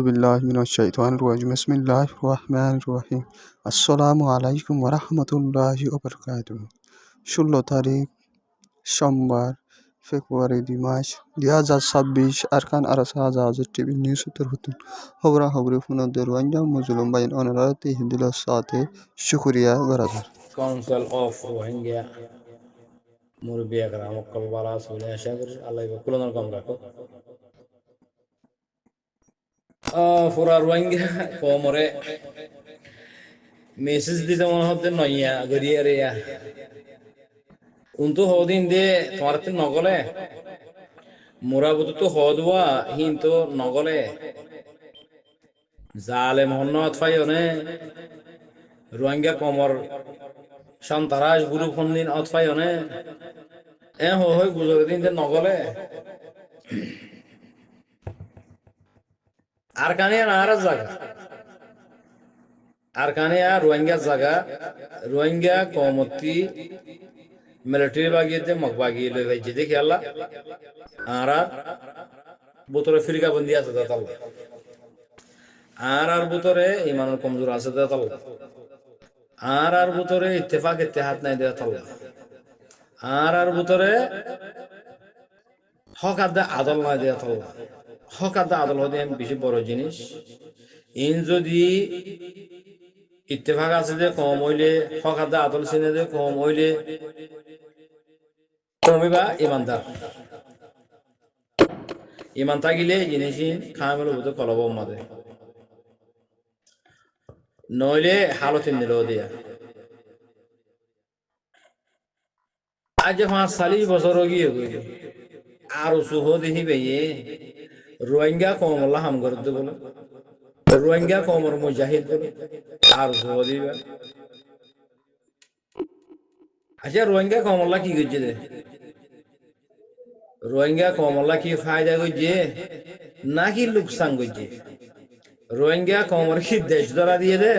আউজুবিল্লাহমিনশাহিম আসসালামু আলাইকুম ওরহমতুল্লাহি ষোলো তারিখ, সোমবার, ফেব্রুয়ারি দুই মাস, দুই হাজার ছাব্বিশ আরকান আরাসা জাহাজের টিভি নিউজ উত্তর হতুন হবরা হবরি ফুনদের রোহিঙ্গা বাইন সাথে শুক্রিয়া বরাদার। কাউন্সিল অফ রোহিঙ্গা মুরব্বী একরাম আল্লাহ কুলনার কম রাখো। পুরা রোহিঙ্গা কোমরে। মেসেজ দিতে মনে হতে নইয়া, গড়িয়া রেয়া। উন্তু হদিন দে, তোমার নগলে। মোরা বুতু তো হদুয়া হিন তো নগলে। জালে মহন্ন অতফাইনে রোহিঙ্গা কমর, সন্তারাস গুরু ফন্দিন অতফাইনে এ হো হই, গুজরে দিন নগলে। আর কানে আর জায়গা আর কানে আর রোহিঙ্গা জায়গা রোহিঙ্গা কমতি মিলিটারি বাগিয়েতে মক বাগিয়ে লই ভাইছে দেখি আল্লাহ আর বোতলে ফিরিকা বন্দি আছে দাতাল আর আর বোতরে ইমানের কমজোর আছে দাতাল আর আর বোতরে ইত্তেফাক ইত্তেহাত নাই দাতাল আর আর বোতরে হক আদা আদল নাই দাতাল হক আদা আদল হতে বেশি বড় জিনিস। ইন যদি ইত্তেফাক আছে যে কম হইলে হক আদা আদল চিনে যে কম হইলে কমিবা ইমানদার। ইমান থাকিলে জিনিস খামের উপরে কলব মাদে নইলে হালতিন নিল দিয়া। আজ পাঁচ চালি বছর গিয়ে আর সুহ দেখি বেয়ে রোহিঙ্গা কমলা হাম করতে বলে রোহিঙ্গা কমর মুজাহিদ বলে আর আচ্ছা রোহিঙ্গা কমলা কি করছে রে? রোহিঙ্গা কমলা কি ফায়দা করছে? নাকি লোকসান করছে? রোহিঙ্গা কমর কি দেশ ধরা দিয়ে দে?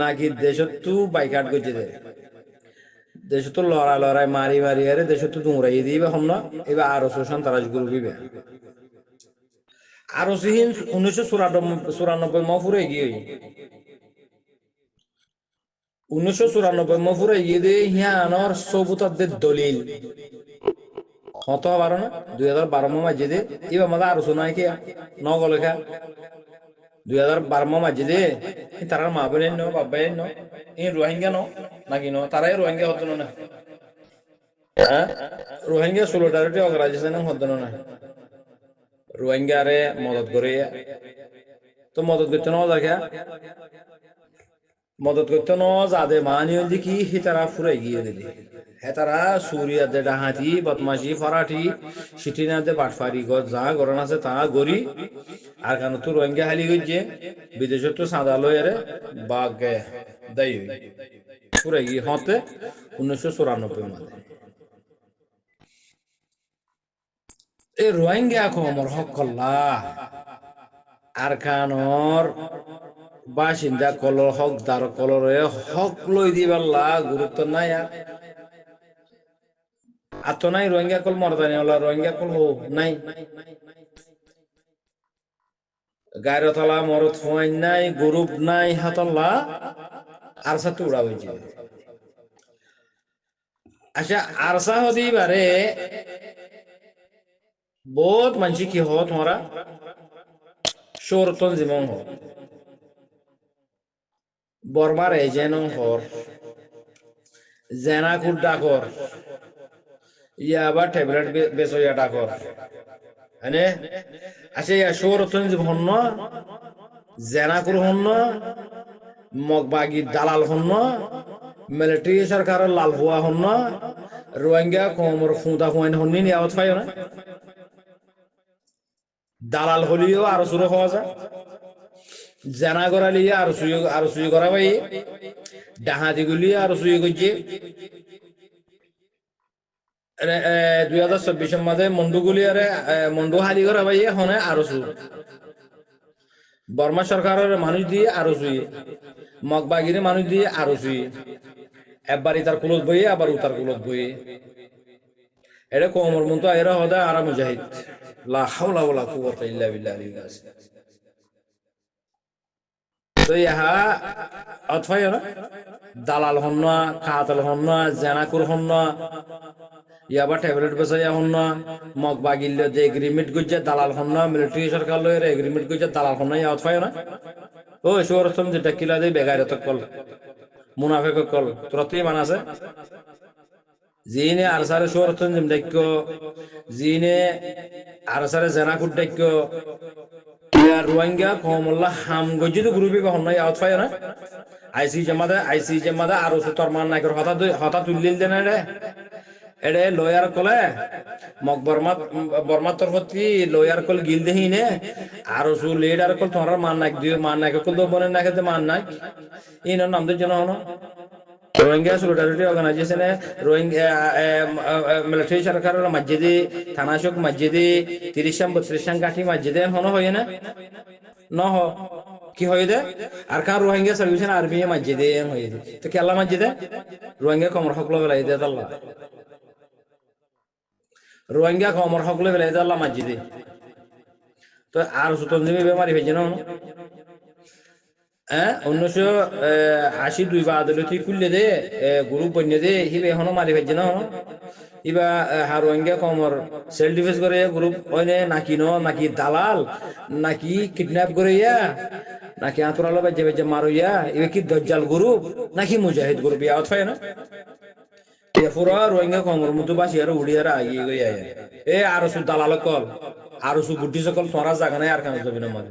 নাকি দেশত তু বাইকাট করছে দে? দেশ তো লড়াই লড়াই মারি মারি আরে দেশ তো দুমরাই দিবে, হম না? এবার আরও শোষণ তারা গুরু দিবে। আরও সিহিন উনিশশো চুরানব্বই চুরানব্বই মফুরে গিয়ে। উনিশশো চুরানব্বই মফুরে গিয়ে দিয়ে হিয়ানোর সবুতাদের দলিল। হত বারো না? দুই হাজার বারো মাঝে দে। এবার মাঝে আরও শোনায় কি? নগলেখা দুই হাজার বারো মাঝে দে। তারার মা বোনের ন বাবাই ন। এই রোহিঙ্গা ন নাকি ন। তারাই রোহিঙ্গা হতো না হ্যাঁ? রোহিঙ্গা ষোলোটারটি অগ্রাজিয়েশন হতো না। রোহিঙ্গারে মদত করে। তো মদত করতে ন দেখা। মদত করতে ন যাদে মানি হইলে কি হি তারা ফুরাই গিয়ে দিলি। হে তারা সুরিয়া দে ডাহাতি, বদমাশি ফরাটি সিটি না দে বাটফারি গর যা গরন আছে তা গরি আর কেন তো রোহিঙ্গা হালি গইছে? বিদেশত তো সাদা লয়ারে বাগে দাই। ফুরাই গিয়ে হতে উনিশশো চুরানব্বই মালে। এই রোহিঙ্গা কমর হক কল্লা আর কানর বাসিন্দা কলর হক দার কলরে হক লই দিবাল্লা গুরুত্ব নাই আর। আর তো নাই রোহিঙ্গা কল মরদানি ওলা রোহিঙ্গা কল হো নাই। গায়ের তলা মরত ফুয়াইন নাই, গ্রুপ নাই হাতল্লা, আর সাথে উড়া হয়েছে আচ্ছা আরসা হদি বারে বহুত মানসি কি হ তোমরা সৌরতন জীবন হ বর্মার এজেন হর জেনাকুর ডাকর ইয়া আবার ট্যাবলেট বেসো ইয়া ডাকর হ্যাঁ আচ্ছা ইয়া সৌরতন জীবন ন জেনাকুর হন ন মগবাগি দালাল হন ন মিলিটারি সরকারের লাল ভুয়া হন ন রোহিঙ্গা কমর ফুঁদা ফুয়াইন হননি নিয়াবত পাইও না? দালাল হলিও আরও শুরু হওয়া যায়। জানা করা লিয়ে আরও সুই আরও সুই করা ভাই ডাহাতি গুলি আরও সুই করছে দুই হাজার চব্বিশের মাঝে মন্ডু গুলি আরে মন্ডু হালি করা ভাই হনে আরও সু বর্মা সরকারের মানুষ দিয়ে আরও সুই মগবাগিরে মানুষ দিয়ে আরও সুই একবার ইতার কুলত বইয়ে, আবার উতার কুলত বইয়ে। এটা কোমর মতো এরা হদা আরা মুজাহিদ। লা দালাল হন না, কাতল হন না, জেনাকুর হন না, ইয়াবা ট্যাবলেট বেসা ইয়া হন না, মগ বাগিল যে এগ্রিমেন্ট গুজে দালাল হন না মিলিটারি সরকার লয়ের এগ্রিমেন্ট গুজে দালাল হন না ইয়া অথয় না ও সৌরস্তম যেটা কিলা দেই বেগারে তো কল, মুনাফেক কল তোর তুই মান আছে। জিনে আরসারে সৌরস্তম জিম ডাক্য জিনে আরসারে ডাক্য ইয়া রোহিঙ্গা কমল্লা হাম গজিত গ্রুপে কখন নাই আউট ফাই না আইসি জমাদে আইসি জমাদে আর তোর মান নাইকর হতা হতা তুলিল দেন রে এডে লয়ার কলে মক বর্মা বর্মা তরফতি লয়ার কল গিল দেহি নে আর ওসু লিডার কল তোমার মান নাইক দিও মান নাইক কল দো বনে নাইক দে মান নাইক ইন নাম দে জন হনো রোহিঙ্গা সলিডারিটি অর্গানাইজেশনে রোহিঙ্গা মিলিটারি সরকারের মসজিদে থানাশক মসজিদে তিরিশাম, বত্রিশাম গাঠি মসজিদে হনো হয় না? ন হ। কি হয়ে দে? আর কার রোহিঙ্গা সার্ভিসেন আরবি মসজিদে হয়ে দে? তো কেলা মসজিদে রোহিঙ্গা কমর হকলো বেলাই দে আল্লাহ রোহিঙ্গা কমর হকলো বেলাই দে আল্লাহ মসজিদে তো আর সুতন্ত্রী বেমারি হয়েছে না উনিশশো আশি দুই বা আদালতি খুললে দে গ্রুপ বন্যে দে, হিবে এখনও মারি ফেলছে না? ইবা হারোয়াঙ্গা কমর সেল ডিফেন্স করে গ্রুপ ওইনে নাকি ন? নাকি দালাল? নাকি কিডন্যাপ করে ইয়া? নাকি আতরালো বেজে বেজে মারো ইয়া? ইবে কি দজ্জাল গ্রুপ নাকি মুজাহিদ গ্রুপ ইয়া? অথয় না পুরা রোহিঙ্গা কমর মতো বাসি আর উড়িয়ারা আগিয়ে গই আয় এ, আরও সু দালাল কল, আরও সু বুদ্ধি সকল তোরা জাগা নাই আর কেন যাবি না মানে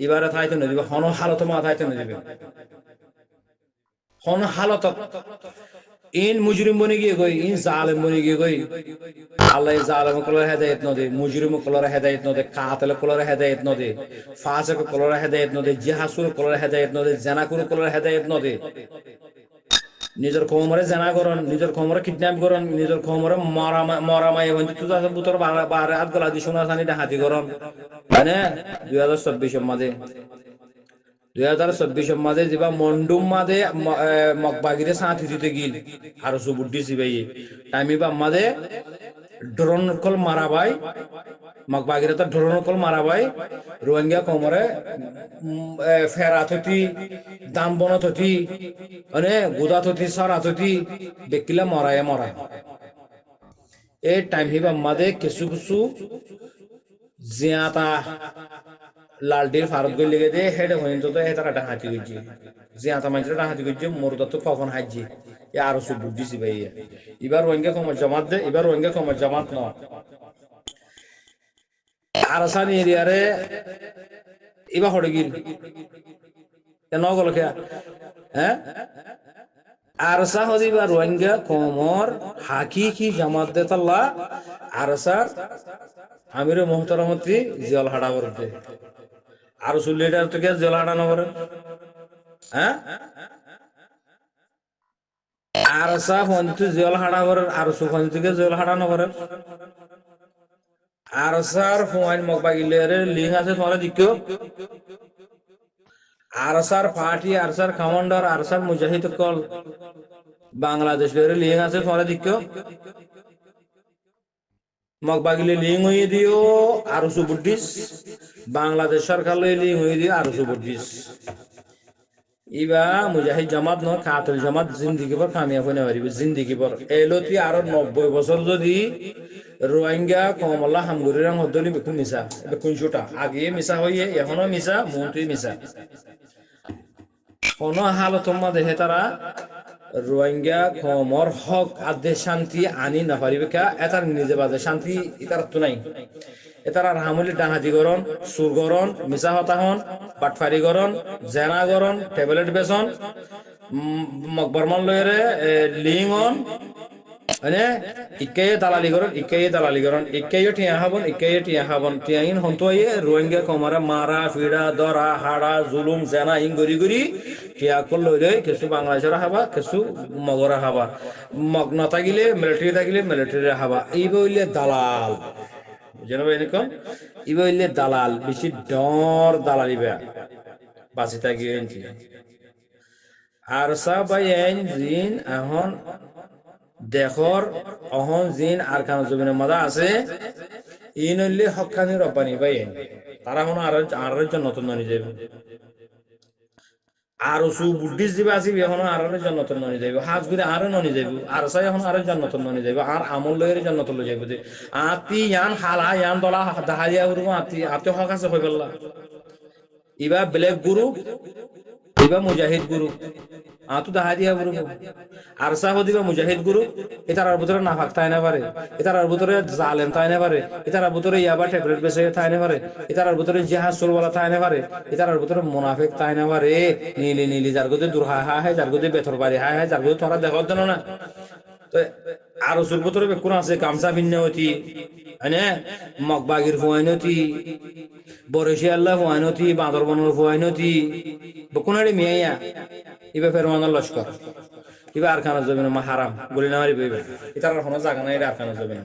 এবারে থাইতে নদীবে, হন হালত মা থাইতে নদীবে। হন হালত ইন মুজরিম বনে গিয়ে গই ইন জালেম বনে গিয়ে গই আল্লাহ জালেম কলর হেদায়েত নদে মুজরিম কলর হেদায়েত নদে কাতল কলর হেদায়েত নদে ফাসক কলর হেদায়েত নদে জিহাসুর কলর হেদায়েত নদে জানাকুর কলর হেদায়েত নদে নিজের কোমরে জেনা করন, নিজের কোমরে কিডন্যাপ করন, নিজের কোমরে মরা মরা মাই বন্ধু বুতর বারে আট গলা দিয়ে সোনা সানি হাতি করন। মানে দুই হাজার চব্বিশের মাঝে। দুই হাজার চব্বিশের মাঝে যেবা মন্ডুম মাঝে মকবাগিরে সাঁথি দিতে গিল। আর সুবুদ্ধি সিবাই টাইমি বা মাঝে ড্রোন কল মারা ভাই। মকবাগিরে তো ড্রোন কল মারা ভাই। রোহিঙ্গা কমরে ফেরা থতি, দাম বন থতি মানে গুদা থতি, সরা থতি, দেখিলে মরায় মরা এই টাইম হিবা মাঝে কিছু কিছু জিয়াতা লালটির ফারত গই লেগে দে হেডে হইন তো হে তারা ডাহাতি গইজি জিয়াতা মাইজরা ডাহাতি গইজি মোরদা তো কখন হাজি আরও সব বুদ্ধিছি ভাই এবার রোহিঙ্গা কমর জামাত দে এবার রোহিঙ্গা কমর জামাত ন আরাসান এরিয়ারে এবার হড়ে গিল ন গল খেয়া হ্যাঁ আরসা হদিবা রোহিঙ্গা কমর হাকিকি জামাত দে তাল্লা আরসার আমির মোহতারমতি জিয়াল হাড়া করতে আর লিডার কে জিয়াল হাড়া নগরে হ্যাঁ আর সা ফন্দি জিয়াল হাড়া করে আর সুফন্দি থেকে জিয়াল হাড়া নগরে আর সার ফোয়াইন মকবাগিলের লিঙ্ক আছে তোমার দিকে আর সার পার্টি আর সার কমান্ডার আর সার মুজাহিদ কল। বাংলাদেশের লিঙ্ক আছে তোমার দিকে মগবাগিলে লিং হয়ে দিও, আরও সুবুদ্দিস বাংলাদেশ সরকার লিং হয়ে দিও, আরও সুবুদ্দিস ইবা মুজাহিদ জামাত ন কাতল জামাত, জিন্দিগি পর কামিয়াব হইতে পারিব, জিন্দিগি পর। এলতি আরও নব্বই বছর যদি রোহিঙ্গা কমলা হামগুরি রং হদলি বেকুন মিশা বেকুন শুটা আগে মিশা হইয়ে, এখনও মিশা মন্ত্রী মিশা কোন হালত দেহে তারা, রোহিঙ্গা কমর হক আদে শান্তি আনি না পারিবে কা এটার নিজে বাদে শান্তি এটার তো নাই। এটার আর হামুলি ডাহাতি গরন সুর গরন মিশা হতাহন বাটফারি গরন জেনা গরন ট্যাবলেট বেসন মকবরমান লয়েরে লিং অন মানে ইকাইয়ে দালালি করন ইকাইয়ে দালালি করন ইকাইয়ে টিয়া খাবন ইকাইয়ে টিয়া খাবন টিয়াইন হন্তয়ে রোহিঙ্গা কমারা মারা ফিড়া দরা হাড়া জুলুম, জেনা ইন গরি গরি টিয়া কল লই কিছু বাংলাদেশের খাবা কিছু মগরা খাবা মগ ন থাকিলে মিলিটারি থাকিলে মিলিটারি খাবা এই বইলে দালাল। ভাই এরকম? ইবা হইলে দালাল, বেশি ডর দালাল ইবা বাঁচি থাকি আর সাবাই জিন, এখন দেখর অহন জিন আর কান জমিনের মাদা আছে। ইন হইলে হকানি রব্বানি বাই তারা হন আর আর নতুন ননি যাবে আর সু বুদ্ধিস দিবে আসিবি এখন আর জন্নত ননি যাইব। হাজ করে আর ননি যাইব। আর সাই এখন আর জন্নত ননি যাইব। আর আমল লয়ের জন্নত লই যাইব আতি ইয়ান হালা ইয়ান দলা দাহারিয়া উরু আতি আতি হক আছে হই বললা ইবা ব্ল্যাক গুরু, ইবা মুজাহিদ গ্রুপ আতু দাহারিয়া গ্রুপ আর সাহ দিবা মুজাহিদ গ্রুপ এটার ভিতরে নাফাক তাই না পারে। এটার ভিতরে জালেম তাই না পারে। এটার ভিতরে ইয়াবা ট্যাবলেট বেসে তাই না পারে। এটার ভিতরে জাহাজ চলবালা তাই না পারে। এটার ভিতরে মুনাফিক তাই না পারে। নীলি নীলি, যার গতি দূর হা হা যার গতি বেথর বাড়ি হা হ্যাঁ যার গতি তোরা দেখার জন্য না। তো আর ওসুর ভিতরে কোন আছে, গামছা ভিন্ন হতি হ্যাঁ মগবাগির ফুয়াইনতি বরেশি আল্লাহ ফুয়াইনতি বাঁদরবনের ফুয়াইনতি বকুনারি মিয়াইয়া ইবে ফেরমানার লস্কর। ইবে আর খানা জমিন, মা হারাম। বলি না মারি বইবে। এটার কোনো জায়গা নাই আর খানা জমিন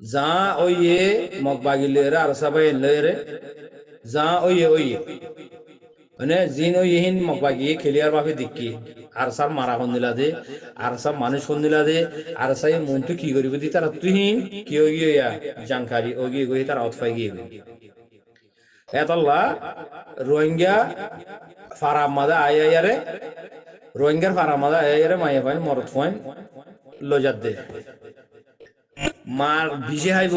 যা ওই এ মগবাগি লয়েরে আর লয়েরে যা ওই এ ওই এ মানে জিন ওই ইহিন মগবাগি খেলিয়ার বাপে দিকি আর সার মারা হন দিলা দে আর সব মানুষ হন দিলা দে আর সাই মনটো কি করিব দি তারা তুহিন কি ও গিয়ে জানকারি ও গিয়ে গই তার অতফাই গিয়ে এতল্লা রোহিঙ্গা ফারাম মাদা আয়ারে রোহিঙ্গার ফারাম মাদা আয়ারে মাইয়া ফাইন মরত ফাইন লজাত দে মার ভিজে হাইব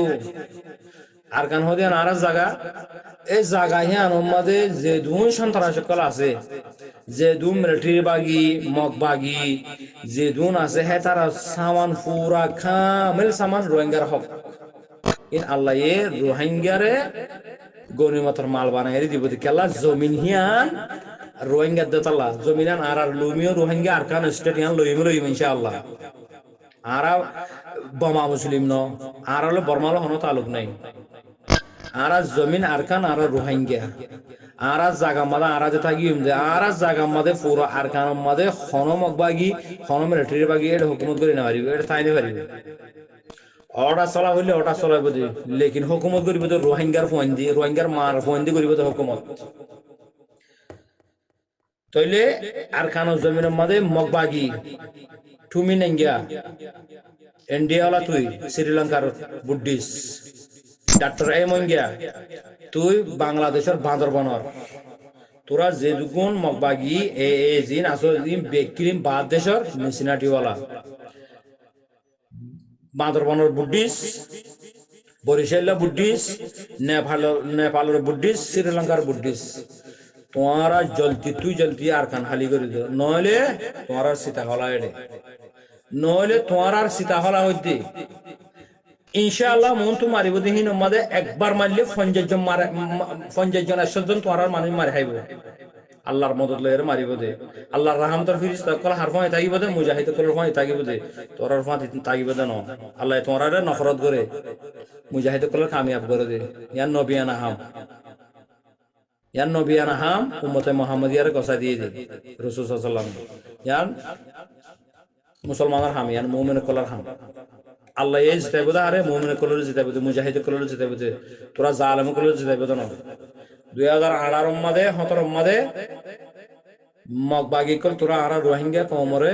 আর কান আর জায়গা এই জায়গা হিয়ান মাদে যে দুন সন্ত্রাস সকল আছে যে দুন মিলিটারি বাগি মগ বাগি যে দুন আছে হে তারা সামান পুরা কামিল সামান রোহিঙ্গার হক ইন আল্লাহ এ রোহিঙ্গারে গনিমতর মাল বানাই দিব কেলা জমিন হিয়ান রোহিঙ্গা দেতাল্লা জমিনান আর আর লুমিও রোহিঙ্গা আর কান স্টেট হিয়ান লইম লইম ইনশাআল্লাহ আর বমা মুসলিম ন আর হলো বর্মাল হনো তালুক নাই আর জমিন আর কান আর রোহিঙ্গা। আর জাগা মাদে, আর যে থাকি আর জাগা মাদে পুরো আর কান মাদে হন মগবাগি হন মিলিটারি বাগি এটা হুকুমত করে না পারিবে এটা তাই পারিবে। অর্ডার চলা হইলে অর্ডার চলাইব দি। লেকিন হুকুমত করিব তো রোহিঙ্গার ফোন দি, রোহিঙ্গার মার ফোন দি করিব তো হুকুমত। তইলে আর কানো জমিনের মাঝে মগবাগি, টুমি নেঙ্গিয়া ইন্ডিয়াওয়ালা তুই, শ্রীলঙ্কার বুদ্ধিস। ডাক্তার এ মঙ্গিয়া, তুই বাংলাদেশের বান্দরবনর তোরা যে দুগুণ মগবাগি, এ এ জিন আসল বেক্রিম বাদ দেশর মিসিনাটিওয়ালা বান্দরবনের বুদ্ধিস বরিশাল্লা বুদ্ধিস, নেপাল, নেপালের বুদ্ধিস, শ্রীলঙ্কার বুদ্ধিস। তোমারা জলতি তুই জলতি আর খান খালি করে দিও নইলে তোমার আর সীতা হলা এড়ে নইলে তোমার আর সীতা হলা হইতে। ইনশাআল্লাহ মন তো মারিব দিহিন মাদে একবার মারলে ফঞ্জজন মারে ফঞ্জজন আসজন তোমার আর মানুষ মারে খাইব। আল্লাহর মদত লয়ের মারিব দে। আল্লাহর রাহমতর ফিরিস কল হার ফাঁই থাকিব দে, মুজাহিদ কলের ফাঁই থাকিব দে। তোর ফাঁ থাকিব দে ন। আল্লাহ তোমার নফরত করে, মুজাহিদ কলের কামিয়াব করে দে। ইয়ার নবিয়ানা হাম। ইয়ার নবিয়ানা হাম, উম্মতে মোহাম্মদিয়ার গসা দিয়ে দে, রসুল সাল্লাম ইয়ান মুসলমানের হাম, ইয়ান মুমিন কলার হাম। আল্লাহ এই জিতাইব দে, আরে মুমিন কলের জিতাইব মুজাহিদ কলের জিতাইব তোরা জালেম কলের জিতাইব দে ন দুই হাজার আঠারো মাদে সতেরো মাদে মগবাগি কল তোরা আর রোহিঙ্গা কমরে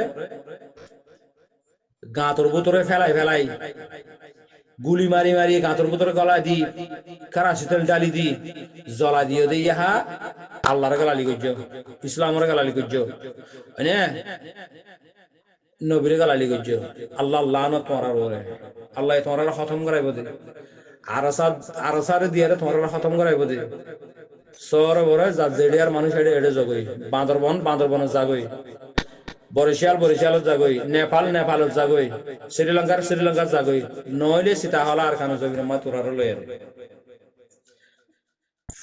গাঁতর ভিতরে ফেলাই ফেলাই, গুলি মারি মারি গাঁতর ভিতরে গলা দি কারাসি তেল ডালি দি জলা দিয়ে দে ইহা আল্লাহর গালালি করছ, ইসলামের গালালি করছ। নবীর গালালি করছ? আল্লাহ আল্লাহ না তোমার ওরে। আল্লাহ তোমার খতম করাইব দে। আরসাদ আরসারে দিয়ে তোমার খতম করাইব দে। সর বরে জেডিয়ার মানুষ এডে এডে জগই। বান্দরবন বান্দরবনের জাগই। বরিশাল, বরিশালত জাগই। নেপাল, নেপালত জাগই। শ্রীলঙ্কার শ্রীলঙ্কার জাগই। নইলে সীতাহলা আর খানো জমির মা তোরার লয়ের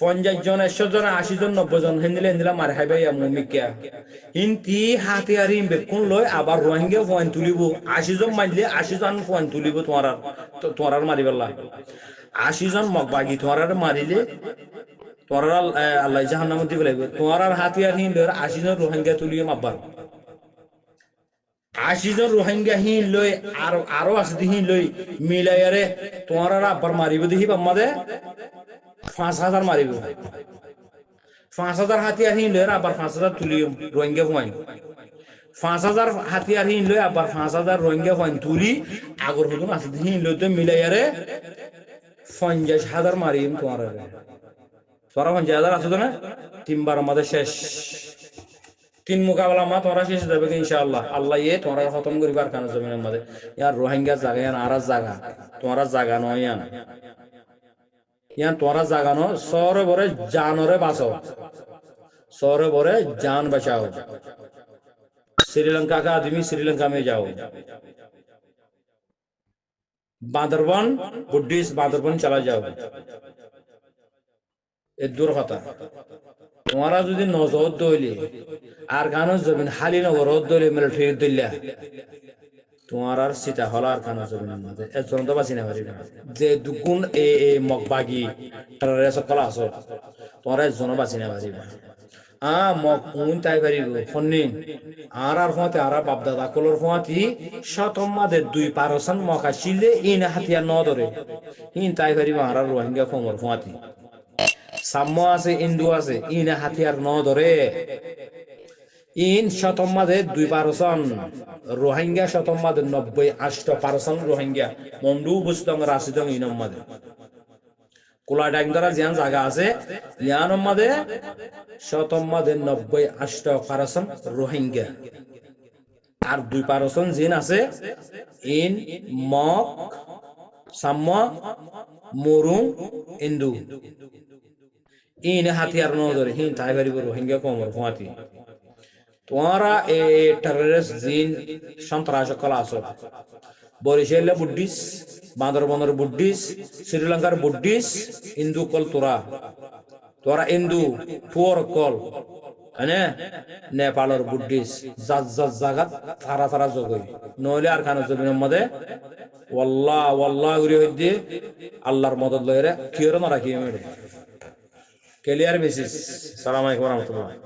পঞ্চাশ জন, একশো জন, আশি জন, নব্বই জন, হিন্দিলে হিন্দিলা মারে খাইবে মুমিকিয়া। হিন্দি হাতে আর বেকুন লই আবার রোহিঙ্গা পয়েন্ট তুলিব। আশি জন মারলে আশি জন পয়েন্ট তুলিব তোমার আর তোমার আর মারি পেলা আশি জন মগবাগি তোমার আর মারিলে তোমার আর আল্লাহ জাহান নামত দিবে লাগবে। তোমার আর হাতিয়ার হিন লই আশি জন রোহিঙ্গা তুলিয়ে মারবার আশি জন রোহিঙ্গা হিন লই আর আরও আছে হিন লই মিলাইয়ারে তোমার আর আব্বার মারিব দেখি বাম্মাদে পাঁচ হাজার মারিব। পাঁচ হাজার হাতিয়ার হিন লই আবার পাঁচ হাজার তুলি রোহিঙ্গা পয়েন পাঁচ হাজার হাতিয়ার হিন লই আবার পাঁচ হাজার রোহিঙ্গা পয়েন তুলি আগর হুদুন দি হিন লই তো মিলাইয়ারে পঞ্চাশ হাজার মারিম তোমার আর তোরা পঞ্চাশ হাজার আছে তো না তিনবার আমাদের শেষ। তিন মোকাবেলা মা তোরা শেষ দেবে ইনশাআল্লাহ। আল্লাহ ইয়ে তোমরা খতম করিবার কারণ জমিনের মধ্যে ইয়ার রোহিঙ্গা জায়গা ইয়ান আর জায়গা তোমরা জায়গা নয় ইয়ান ইয়ান তোমরা জায়গা ন সরে বরে জানরে বাঁচো সরে বরে জান বাঁচাও শ্রীলঙ্কা কা আদমি শ্রীলঙ্কা में जाओ বান্দরবান বুদ্ধিস্ট বান্দরবান চলা যাও এ দূর কথা তোমারা যদি নজর দইলে আর গানো জমিন হালি নগর দইলে মিলিটারি দইলা তোমার আর সীতা হল আর খানা জমিনের মধ্যে একজন তো বাঁচি না পারিবে না। যে দুগুণ এ এ, মগবাগি তারা সকল আছো, তোমার একজন বাঁচি না পারিবে আ, মগ কোন তাই পারিব ফন্নি। আর আর ফতে আর বাপ দাদা কলর ফতি শতম মাদে দুই পারসন মকা শিলে ইন হাতিয়া ন ইন তাই পারিব আর আর রোহিঙ্গা ফমর ফতি সাম্য আছে, ইন্দু আছে, ইন হাতিয়ার ন ইন শতম মাঝে দুই পারসন, রোহিঙ্গা শতম মাঝে নব্বই, আষ্ট পারসন রোহিঙ্গা। মন্ডু বুঝতং, রাশিদং ইনম মাঝে কোলা ডাইং দ্বারা জিয়ান জায়গা আছে। ইয়ানম মাঝে শতম মাঝে নব্বই, আষ্ট পারসন রোহিঙ্গা। আর দুই পারসন জিন আছে। ইন, মক সাম্য মরুং, ইন্দু। ইন হাতিয়ার ন ধরে হিন তাই পারিব রোহিঙ্গা, কমর ফুয়াতি তোমারা এ টেররিস্ট জিন সন্ত্রাস কলা আছো বরিশালে বুদ্ধিস বান্দরবনের বুদ্ধিস শ্রীলঙ্কার বুদ্ধিস হিন্দু কল তোরা তোরা হিন্দু পুয়ার কল হ্যাঁ নেপালের বুদ্ধিস জাত জাত জাগাত তারা তারা জগই নইলে আর খানা জমিনের মধ্যে ওয়াল্লাহ ওয়াল্লাহ উড়ি হইতে আল্লাহর মদত লইরে কিয়র না রাখি ক্লিয়ার বেসিস সালাম আলাইকুম রহমতুল্লাহ